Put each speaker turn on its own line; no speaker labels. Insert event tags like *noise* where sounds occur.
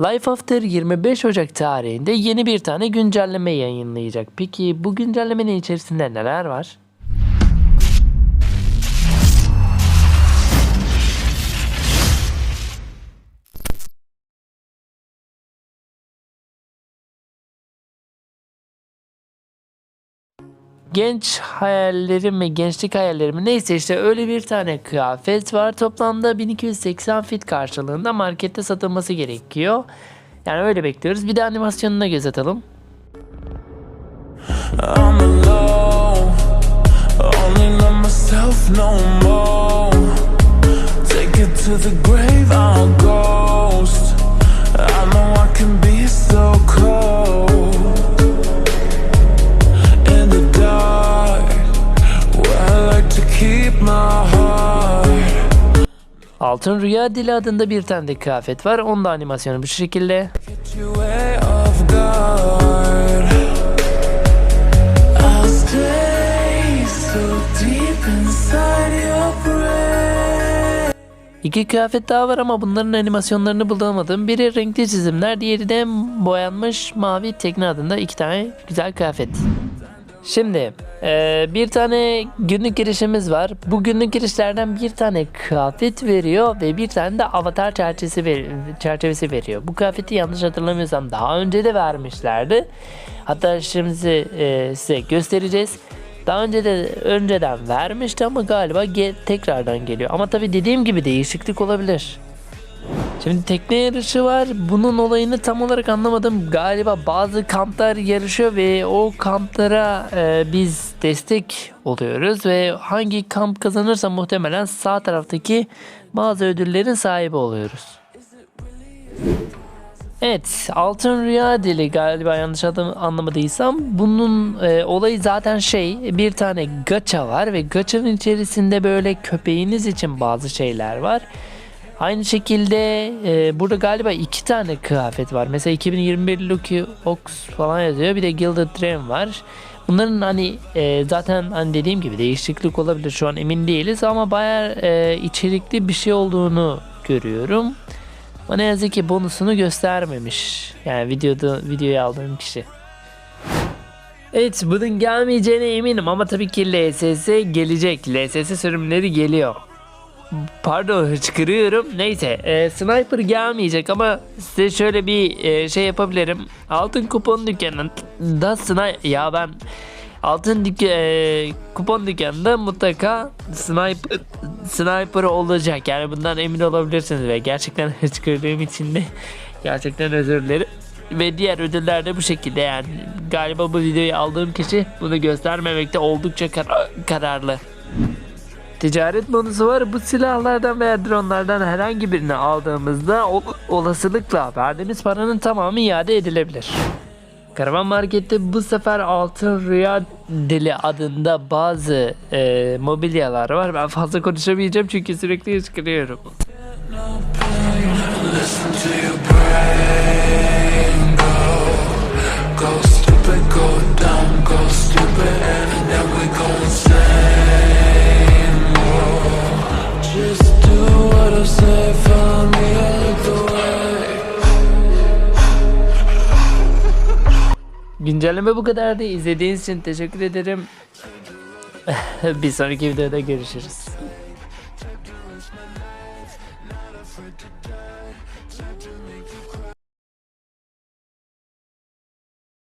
Life After 25 Ocak tarihinde yeni bir tane güncelleme yayınlayacak. Peki bu güncellemenin içerisinde neler var? Genç hayallerim ve gençlik hayallerim neyse işte öyle bir tane kıyafet var. Toplamda 1280 fit karşılığında markette satılması gerekiyor. Yani öyle bekliyoruz. Bir de animasyonuna göz atalım.
I'm alone, only myself no more. Take it to the grave,
Altın Rüya Dili adında bir tane de kıyafet var. Onun da animasyonu bu şekilde. İki kıyafet daha var ama bunların animasyonlarını bulamadım. Biri renkli çizimler, diğeri de boyanmış mavi tekne adında iki tane güzel kıyafet. Şimdi eee, bir tane günlük girişimiz var. Bu günlük girişlerden bir tane kıyafet veriyor ve bir tane de avatar çerçevesi, ver- çerçevesi veriyor. Bu kıyafeti yanlış hatırlamıyorsam daha önce de vermişlerdi. Hatta şimdi eee, size göstereceğiz. Daha önce de önceden vermişti ama galiba ge- tekrardan geliyor. Ama tabii dediğim gibi değişiklik olabilir. Şimdi tekne yarışı var. Bunun olayını tam olarak anlamadım. Galiba bazı kamplar yarışıyor ve o kamplara e, biz destek oluyoruz ve hangi kamp kazanırsa muhtemelen sağ taraftaki bazı ödüllerin sahibi oluyoruz. Evet, Altın Rüya Dili galiba yanlış anlamadıysam bunun e, olayı zaten şey bir tane gacha var ve gachanın içerisinde böyle köpeğiniz için bazı şeyler var. Aynı şekilde e, burada galiba iki tane kıyafet var. Mesela 2021 Lucky Ox falan yazıyor. Bir de Gilded Dream var. Bunların hani e, zaten hani dediğim gibi değişiklik olabilir. Şu an emin değiliz ama bayağı e, içerikli bir şey olduğunu görüyorum. Ama ne yazık ki bonusunu göstermemiş. Yani videoda videoyu aldığım kişi. Evet bunun gelmeyeceğine eminim ama tabii ki LSS gelecek. LSS sürümleri geliyor. Pardon hıçkırıyorum. Neyse e, sniper gelmeyecek ama size şöyle bir e, şey yapabilirim. Altın kupon dükkanında sniper ya ben altın dük e, kupon dükkanında mutlaka sniper sniper olacak. Yani bundan emin olabilirsiniz ve gerçekten hıçkırdığım için de gerçekten özür dilerim. Ve diğer ödüller de bu şekilde yani galiba bu videoyu aldığım kişi bunu göstermemekte oldukça kar- kararlı. Ticaret bonusu var. Bu silahlardan veya dronlardan herhangi birini aldığımızda ol- olasılıkla verdiğimiz paranın tamamı iade edilebilir. Karavan Market'te bu sefer Altın Rüya Dili adında bazı e, mobilyalar var. Ben fazla konuşamayacağım çünkü sürekli hıçkırıyorum.
Listen to your brain go. Go cause
Güncelleme bu kadardı. İzlediğiniz için teşekkür ederim. *laughs* bir sonraki videoda görüşürüz.